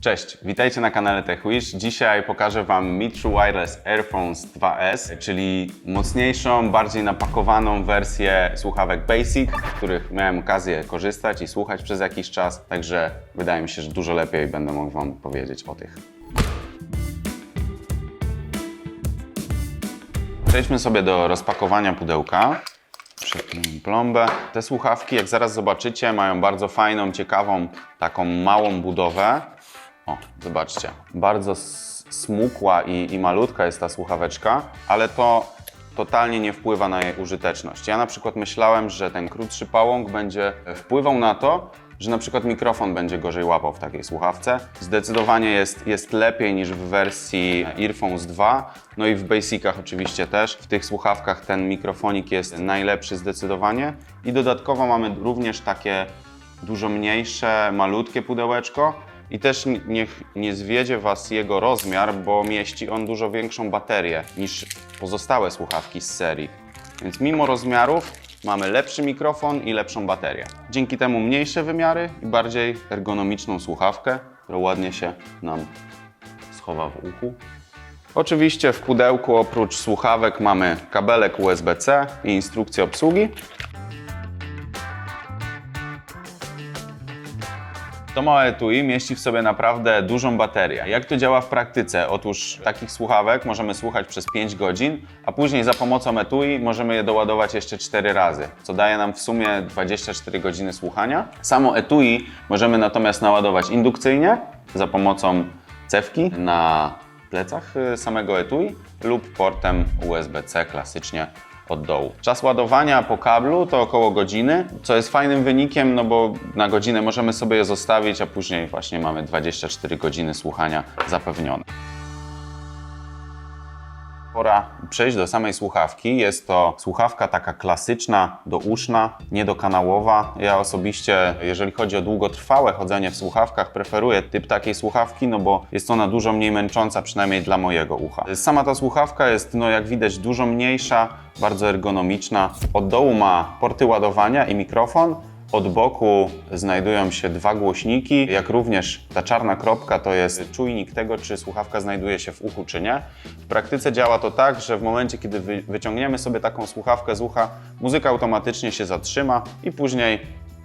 Cześć, witajcie na kanale TechWish. Dzisiaj pokażę Wam Mi True Wireless Earphones 2S, czyli mocniejszą, bardziej napakowaną wersję słuchawek Basic, których miałem okazję korzystać i słuchać przez jakiś czas, także wydaje mi się, że dużo lepiej będę mógł Wam powiedzieć o tych. Przejdźmy sobie do rozpakowania pudełka. Plombę. Te słuchawki, jak zaraz zobaczycie, mają bardzo fajną, ciekawą, taką małą budowę. O, zobaczcie. Bardzo smukła i, i malutka jest ta słuchaweczka, ale to totalnie nie wpływa na jej użyteczność. Ja na przykład myślałem, że ten krótszy pałąk będzie wpływał na to, że na przykład mikrofon będzie gorzej łapał w takiej słuchawce. Zdecydowanie jest, jest lepiej niż w wersji Earphones 2, no i w Basicach oczywiście też. W tych słuchawkach ten mikrofonik jest najlepszy zdecydowanie i dodatkowo mamy również takie dużo mniejsze, malutkie pudełeczko i też ni- niech nie zwiedzie Was jego rozmiar, bo mieści on dużo większą baterię niż pozostałe słuchawki z serii. Więc mimo rozmiarów mamy lepszy mikrofon i lepszą baterię. Dzięki temu mniejsze wymiary i bardziej ergonomiczną słuchawkę, która ładnie się nam schowa w uchu. Oczywiście w pudełku oprócz słuchawek mamy kabelek USB-C i instrukcję obsługi. To małe etui mieści w sobie naprawdę dużą baterię. Jak to działa w praktyce? Otóż takich słuchawek możemy słuchać przez 5 godzin, a później za pomocą etui możemy je doładować jeszcze 4 razy, co daje nam w sumie 24 godziny słuchania. Samo etui możemy natomiast naładować indukcyjnie za pomocą cewki na plecach y, samego etui lub portem USB-C klasycznie od dołu. Czas ładowania po kablu to około godziny, co jest fajnym wynikiem, no bo na godzinę możemy sobie je zostawić, a później właśnie mamy 24 godziny słuchania zapewnione. Pora przejść do samej słuchawki. Jest to słuchawka taka klasyczna, douszna, niedokanałowa. Ja osobiście, jeżeli chodzi o długotrwałe chodzenie w słuchawkach, preferuję typ takiej słuchawki, no bo jest ona dużo mniej męcząca, przynajmniej dla mojego ucha. Sama ta słuchawka jest, no jak widać, dużo mniejsza, bardzo ergonomiczna. Od dołu ma porty ładowania i mikrofon, od boku znajdują się dwa głośniki, jak również ta czarna kropka to jest czujnik tego, czy słuchawka znajduje się w uchu, czy nie. W praktyce działa to tak, że w momencie, kiedy wy, wyciągniemy sobie taką słuchawkę z ucha, muzyka automatycznie się zatrzyma i później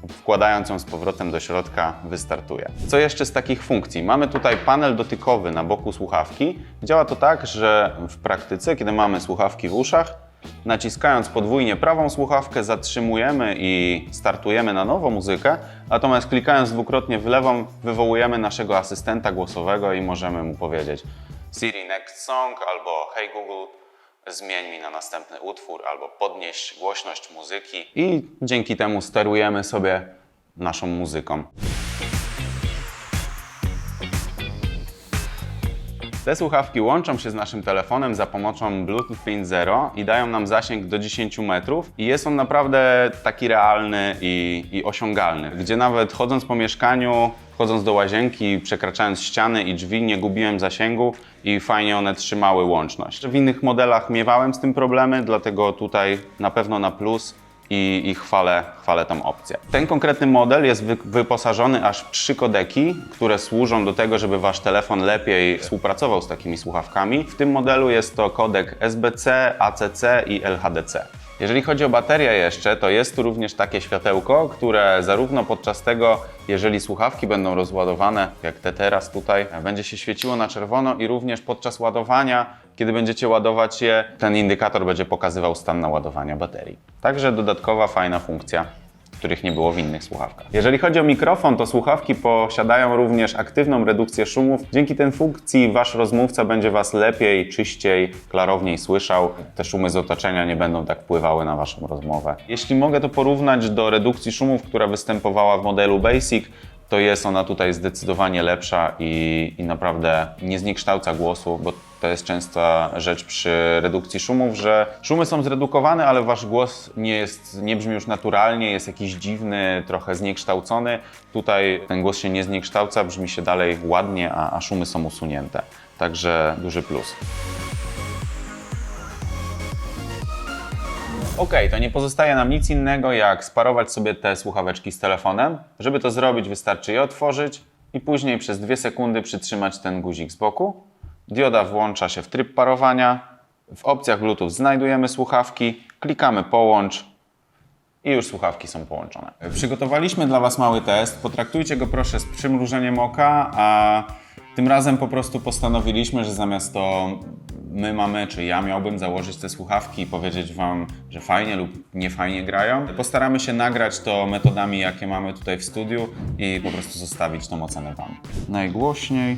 wkładając ją z powrotem do środka wystartuje. Co jeszcze z takich funkcji? Mamy tutaj panel dotykowy na boku słuchawki. Działa to tak, że w praktyce, kiedy mamy słuchawki w uszach, Naciskając podwójnie prawą słuchawkę zatrzymujemy i startujemy na nowo muzykę, natomiast klikając dwukrotnie w lewą wywołujemy naszego asystenta głosowego i możemy mu powiedzieć Siri next song albo Hey Google zmień mi na następny utwór albo podnieś głośność muzyki i dzięki temu sterujemy sobie naszą muzyką. Te słuchawki łączą się z naszym telefonem za pomocą Bluetooth 5.0 i dają nam zasięg do 10 metrów i jest on naprawdę taki realny i, i osiągalny, gdzie nawet chodząc po mieszkaniu, wchodząc do łazienki, przekraczając ściany i drzwi nie gubiłem zasięgu i fajnie one trzymały łączność. W innych modelach miewałem z tym problemy, dlatego tutaj na pewno na plus i, i chwalę, chwalę tą opcję. Ten konkretny model jest wy, wyposażony aż w trzy kodeki, które służą do tego, żeby wasz telefon lepiej współpracował z takimi słuchawkami. W tym modelu jest to kodek SBC, ACC i LHDC. Jeżeli chodzi o baterię jeszcze, to jest tu również takie światełko, które zarówno podczas tego, jeżeli słuchawki będą rozładowane, jak te teraz tutaj, będzie się świeciło na czerwono i również podczas ładowania, kiedy będziecie ładować je, ten indykator będzie pokazywał stan naładowania baterii. Także dodatkowa fajna funkcja których nie było w innych słuchawkach. Jeżeli chodzi o mikrofon, to słuchawki posiadają również aktywną redukcję szumów. Dzięki tej funkcji wasz rozmówca będzie was lepiej, czyściej, klarowniej słyszał. Te szumy z otoczenia nie będą tak wpływały na waszą rozmowę. Jeśli mogę to porównać do redukcji szumów, która występowała w modelu Basic, to jest ona tutaj zdecydowanie lepsza i, i naprawdę nie zniekształca głosu, bo to jest częsta rzecz przy redukcji szumów, że szumy są zredukowane, ale wasz głos nie, jest, nie brzmi już naturalnie, jest jakiś dziwny, trochę zniekształcony. Tutaj ten głos się nie zniekształca, brzmi się dalej ładnie, a, a szumy są usunięte. Także duży plus. Ok, to nie pozostaje nam nic innego jak sparować sobie te słuchaweczki z telefonem. Żeby to zrobić, wystarczy je otworzyć, i później przez 2 sekundy przytrzymać ten guzik z boku. Dioda włącza się w tryb parowania. W opcjach Bluetooth znajdujemy słuchawki, klikamy połącz i już słuchawki są połączone. Przygotowaliśmy dla Was mały test. Potraktujcie go proszę z przymrużeniem oka, a tym razem po prostu postanowiliśmy, że zamiast to my mamy, czy ja miałbym założyć te słuchawki i powiedzieć Wam, że fajnie lub nie fajnie grają. Postaramy się nagrać to metodami, jakie mamy tutaj w studiu i po prostu zostawić tą ocenę Wam. Najgłośniej.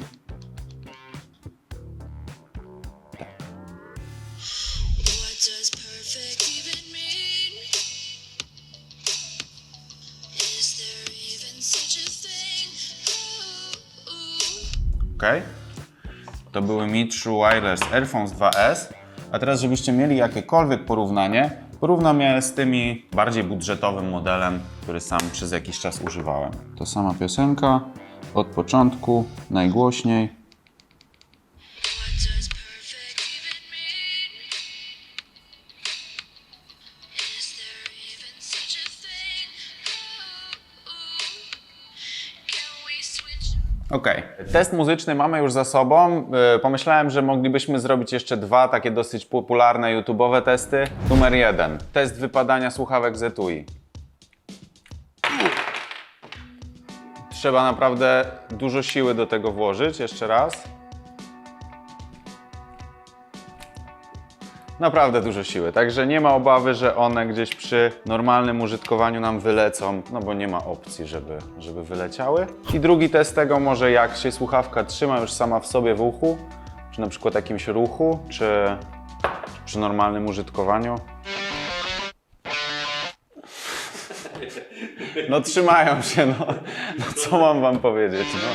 What does To były Mi True Wireless Airphones 2S. A teraz, żebyście mieli jakiekolwiek porównanie, porównam je z tymi bardziej budżetowym modelem, który sam przez jakiś czas używałem. To sama piosenka, od początku, najgłośniej. Switch? Ok, test muzyczny mamy już za sobą. Yy, Pomyślałem, że moglibyśmy zrobić jeszcze dwa takie dosyć popularne YouTube'owe testy. Numer jeden, test wypadania słuchawek z etui. Trzeba naprawdę dużo siły do tego włożyć. Jeszcze raz. Naprawdę dużo siły, także nie ma obawy, że one gdzieś przy normalnym użytkowaniu nam wylecą, no bo nie ma opcji, żeby, żeby wyleciały. I drugi test tego może jak się słuchawka trzyma już sama w sobie w uchu, czy na przykład jakimś ruchu, czy przy normalnym użytkowaniu. No trzymają się, no. no co mam wam powiedzieć, no.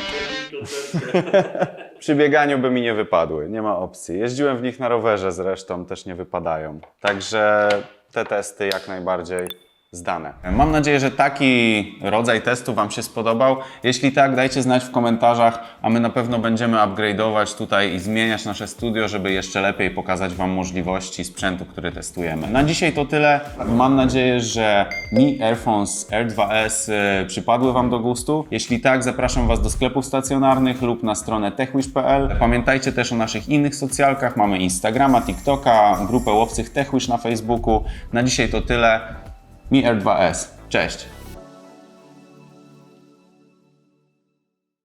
Przy bieganiu by mi nie wypadły, nie ma opcji. Jeździłem w nich na rowerze zresztą, też nie wypadają. Także te testy jak najbardziej zdane. Mam nadzieję, że taki rodzaj testu Wam się spodobał. Jeśli tak, dajcie znać w komentarzach, a my na pewno będziemy upgrade'ować tutaj i zmieniać nasze studio, żeby jeszcze lepiej pokazać Wam możliwości sprzętu, który testujemy. Na dzisiaj to tyle. Mam nadzieję, że Mi Airphones Air 2S y, przypadły Wam do gustu. Jeśli tak, zapraszam Was do sklepów stacjonarnych lub na stronę techwish.pl. Pamiętajcie też o naszych innych socjalkach. Mamy Instagrama, TikToka, grupę łowcych TechWish na Facebooku. Na dzisiaj to tyle. Mi Air 2S. Cześć!